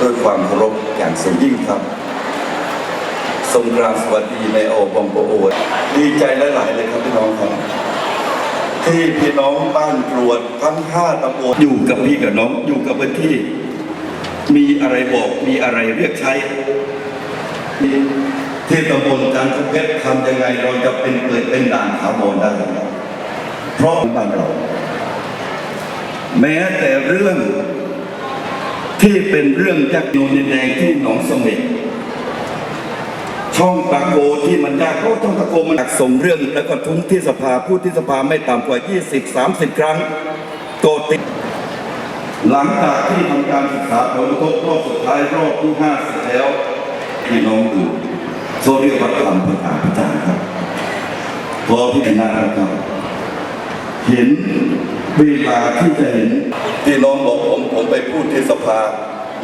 ด้วยความเคารพอย่างสูงยิ่งครับทรงกราบสวัสดีในโอบอมโปโอดดีใจหลาย ๆ เลยครับพี่น้องครับ ที่พี่น้องบ้านกรวดทั้งห้าตำบลอยู่กับพี่กับน้องอยู่กับพื้นที่ มีอะไรบอกมีอะไรเรียกใช้ ที่ตำบลจันทเพชรทำยังไงเราจะเป็นเปิดเป็นด่านถาวรได้เพราะบ้านเรา แม้แต่เรื่อง ที่เป็นเรื่องจากโนนแดงที่หนองสเม็ดช่องตะโกที่มันยากเพราะช่องตะโกมันักส่งเรื่อง แล้วก็ทุ้งที่สภาพูดที่สภาไม่ต่ำกว่า 20-30 ครั้งโกติดหลังจากที่ทำการศึกษาผลกระทบรอบสุดท้ายรอบที่ห้าเสร็จแล้วพี่น้องดูโซเรียกว่าคำประกาศประจานครับพอพิจารณาครับเห็น เวลาที่จะเห็นพี่น้องบอกผมผมไปพูดที่สภา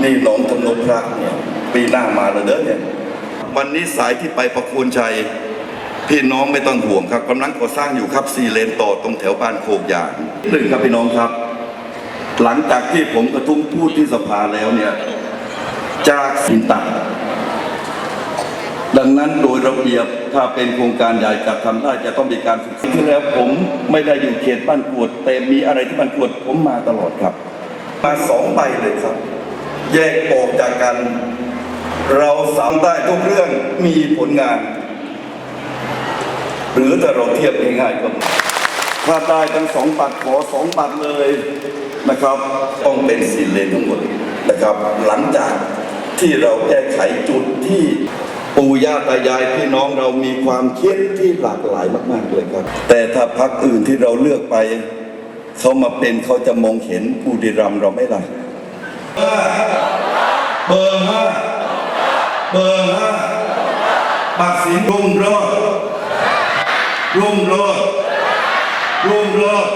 นี่หนองทำนบพระเนี่ยปีหน้ามาแล้วเด้อเนี่ยวันนี้สายที่ไปประคูณชัย พี่น้องไม่ต้องห่วงครับกำลังก่อสร้างอยู่ครับสี่เลนต่อตรงแถวบ้านโคกยางหนึ่งครับพี่น้องครับ หลังจากที่ผมกระทุ้งพูดที่สภาแล้วเนี่ยจากสินตัด ดังนั้นโดยระเบียบถ้าเป็นโครงการใหญ่จะทำได้จะต้องมีการศึกษาที่แล้วผมไม่ได้อยู่เขตบ้านกวด แต่มีอะไรที่บ้านกวดผมมาตลอดครับ มาสองใบเลยครับ แยกออกจากกัน เราสามได้ทุกเรื่องมีผลงาน หรือถ้าเราเทียบง่ายๆก็ถ้าได้ทั้งสองบัตรขอสองบัตรเลยนะครับ ต้องเป็นสี่เลนทั้งหมดนะครับ หลังจากที่เราแก้ไขจุดที่ ปู่ย่าตายายพี่น้องเรามีความคิดที่หลากหลายมาก ๆ เลยครับ แต่ถ้าพักอื่นที่เราเลือกไป เขามาเป็นเขาจะมองเห็นผู้ดีรัมเราไม่ล่ะเบอร์ห้าเบอร์ห้าปักสินรุ่งโรอดรุ่งโรอดรุ่งโรจน์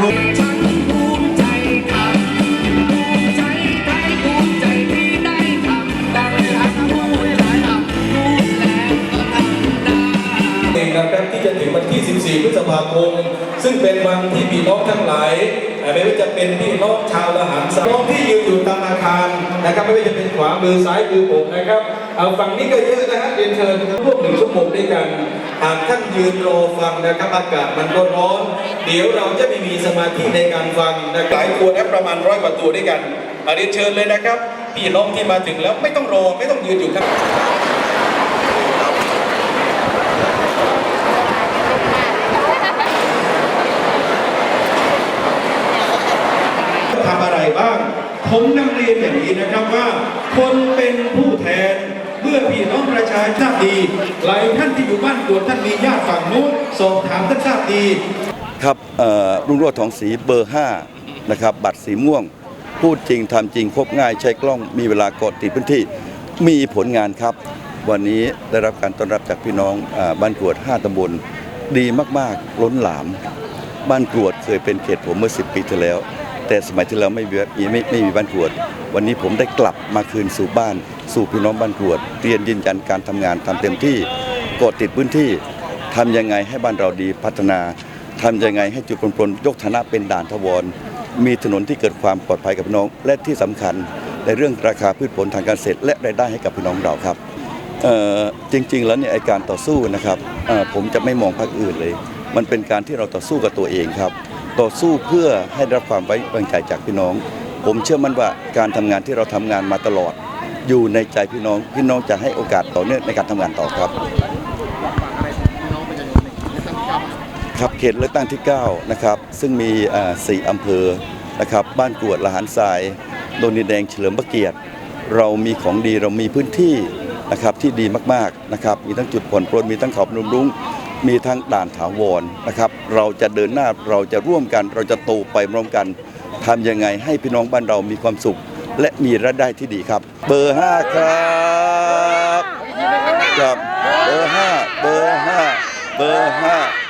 รุ่ง จะถึงวันที่ 14 พฤษภาคม ซึ่งเป็นวันที่พี่น้องทั้งหลายไม่ว่าจะเป็นพี่น้องชาวละหันสน้องที่ยืนอยู่ตามอาคารนะครับไม่ว่าจะเป็นขวามือซ้ายมือผมนะครับเอาฝั่งนี้ก็เยอะนะฮะเรียนเชิญร่วมหนึ่งชั่วโมงด้วยกันหากท่านยืนรอฟังนะครับอากาศมันก็ร้อน เดี๋ยวเราจะไม่มีสมาธิในการฟังนะหลายตัวนะประมาณร้อยกว่าตัวด้วยกันเรียนเชิญเลยนะครับ พี่น้องที่มาถึงแล้วไม่ต้องรอไม่ต้องยืนอยู่ข้าง ทำอะไรบ้าง ผมนำเรียนอย่างนี้นะครับว่า คนเป็นผู้แทนเมื่อพี่น้องประชาชนทราบดีหลายท่านที่อยู่บ้านกวดท่านมีญาติฝั่งนู้นสอบถามท่านทราบดีครับรุ่งโรจน์ทองศรีเบอร์5นะครับบัตรสีม่วง พูดจริงทำจริงครบง่ายใช้กล้องมีเวลากดติดพื้นที่มีผลงานครับ วันนี้ได้รับการต้อนรับจากพี่น้องอบ้านกรวด 5ตำบลดีมากๆ ล้นหลาม บ้านกรวดเคยเป็นเขตผมเมื่อ 10 ปีที่แล้ว แต่สมัยที่แล้วไม่มีไม่ไม่มีบ้านกรวด วันนี้ผมได้กลับมาคืนสู่บ้าน สู่พี่น้องบ้านกรวดเรียนยืนยันการทำงานทำเต็มที่กดติดพื้นที่ทำยังไงให้บ้านเราดีพัฒนาทำยังไงให้จุดปนปนยกฐานะเป็นด่านทวร มีถนนที่เกิดความปลอดภัยกับพี่น้อง และที่สำคัญในเรื่องราคาพืชผลทางการเกษตรและรายได้ให้กับพี่น้องเราครับจริง ๆ แล้วเนี่ยการต่อสู้นะครับผมจะไม่มองพรรคอื่นเลย มันเป็นการที่เราต่อสู้กับตัวเองครับ ต่อสู้เพื่อให้รับความไว้วางใจจากพี่น้อง ผมเชื่อมั่นว่าการทำงานที่เราทำงานมาตลอด อยู่ในใจพี่น้อง พี่น้องจะให้โอกาสต่อเนื่องในการทำงานต่อครับครับเขตเลือกตั้งที่ 9 นะครับ ซึ่งมีสี่อำเภอนะครับ บ้านกรวดละหารทรายโดนดินแดงเฉลิมพระเกียรติ เรามีของดีเรามีพื้นที่นะครับที่ดีมากๆนะครับ มีทั้งจุดผ่อนปลนมีทั้งเขาพนมรุ้ง มีทั้งด่านถาวรนะครับ เราจะเดินหน้าเราจะร่วมกัน เราจะโตไปพร้อมกันทำยังไงให้พี่น้องบ้านเรามีความสุข และมีรายได้ที่ดีครับ เบอร์ 5 ครับครับเบอร์ 5 เบอร์ 5 เบอร์ 5